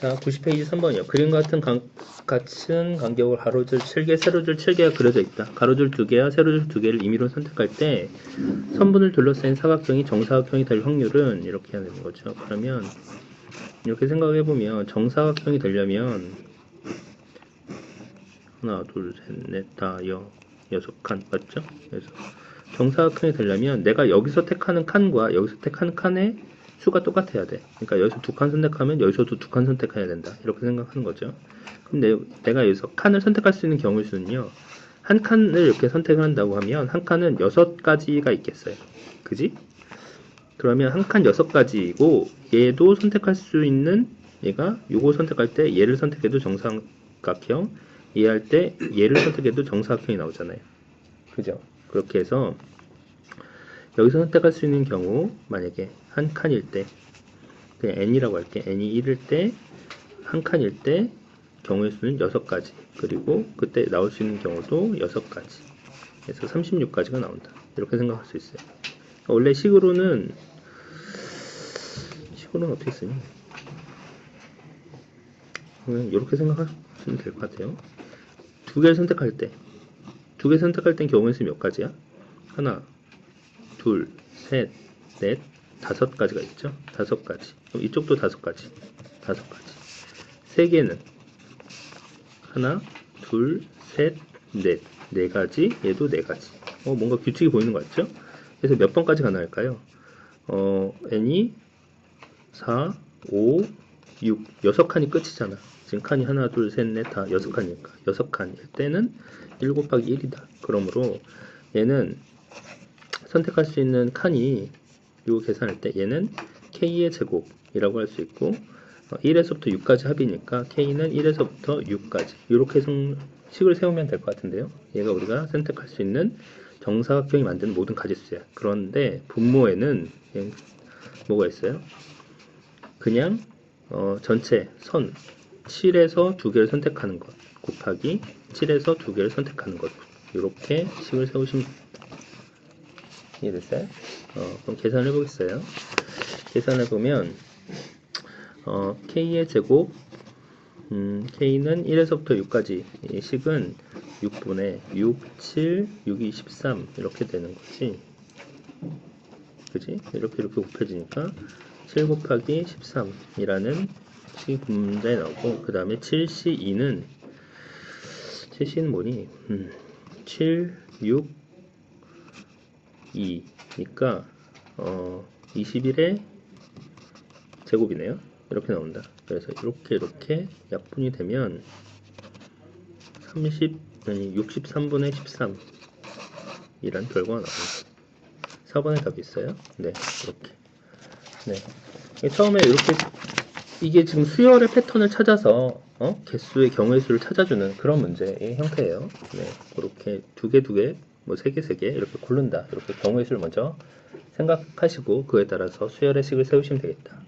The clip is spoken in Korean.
자, 90페이지 3번이요. 그림 같은 간, 같은 간격을 가로줄 7개, 세로줄 7개가 그려져 있다. 가로줄 2개와 세로줄 2개를 임의로 선택할 때 선분을 둘러싸인 사각형이 정사각형이 될 확률은 이렇게 해야 되는 거죠. 그러면 이렇게 생각해 보면 정사각형이 되려면 하나, 둘, 셋, 넷, 다, 여, 여섯 칸 맞죠? 그래서 정사각형이 되려면 내가 여기서 택하는 칸과 여기서 택하는 칸의 수가 똑같아야 돼. 그러니까 여기서 두 칸 선택하면 여기서도 두 칸 선택해야 된다. 이렇게 생각하는 거죠. 그럼 내, 내가 여기서 칸을 선택할 수 있는 경우의 수는요. 한 칸을 이렇게 선택을 한다고 하면 한 칸은 여섯 가지가 있겠어요. 그지? 그러면 한 칸 여섯 가지이고 얘도 선택할 수 있는 얘가 요거 선택할 때 얘를 선택해도 정사각형 얘 할 때 얘를 선택해도 정사각형이 나오잖아요. 그죠? 그렇게 해서 여기서 선택할 수 있는 경우 만약에 한 칸일 때 그냥 n이라고 할게. n이 1일 때 한 칸일 때 경우의 수는 6가지. 그리고 그때 나올 수 있는 경우도 6가지. 그래서 36가지가 나온다. 이렇게 생각할 수 있어요. 원래 식으로는 식으로는 어떻게 쓰니? 그냥 이렇게 생각하시면 될 것 같아요. 두 개를 선택할 때. 두 개 선택할 땐 경우의 수 몇 가지야? 하나 둘, 셋, 넷, 다섯 가지가 있죠? 다섯 가지. 그럼 이쪽도 다섯 가지. 다섯 가지. 세 개는 하나, 둘, 셋, 넷. 네 가지. 얘도 네 가지. 어, 뭔가 규칙이 보이는 것 같죠? 그래서 몇 번까지 가능할까요? 어, n이 4, 5, 6. 여섯 칸이 끝이잖아. 지금 칸이 하나, 둘, 셋, 넷, 다 여섯 칸이니까. 여섯 칸일 때는 1 곱하기 1이다. 그러므로 얘는 선택할 수 있는 칸이 요 계산할 때 얘는 k의 제곱이라고 할 수 있고 어, 1에서부터 6까지 합이니까 k는 1에서부터 6까지 이렇게 식을 세우면 될 것 같은데요. 얘가 우리가 선택할 수 있는 정사각형이 만드는 모든 가지수야. 그런데 분모에는 얘 뭐가 있어요? 그냥 어, 전체 선 7에서 두 개를 선택하는 것 곱하기 7에서 두 개를 선택하는 것 이렇게 식을 세우시면 이해됐어요? 어, 그럼 계산을 해보겠어요. 계산을 보면 어, k의 제곱 음, k는 1에서부터 6까지 이 식은 6분의 6, 7, 6이 13 이렇게 되는 거지. 그지? 이렇게 이렇게 곱해지니까 7 곱하기 13이라는 식이 문제에 나오고 그 다음에 7C2는 7C는 뭐니? 음, 7, 6, 2니까 어, 21의 제곱이네요. 이렇게 나온다. 그래서 이렇게 이렇게 약분이 되면 30 아니 63분의 13 이란 결과가 나옵니다. 4번에 답이 있어요. 네, 이렇게. 네. 처음에 이렇게 이게 지금 수열의 패턴을 찾아서 어? 개수의 경우의 수를 찾아주는 그런 문제의 형태예요. 네, 그렇게 두 개 두 개, 뭐 세 개 세 개 이렇게 고른다. 이렇게 경우의 수를 먼저 생각하시고 그에 따라서 수열의 식을 세우시면 되겠다.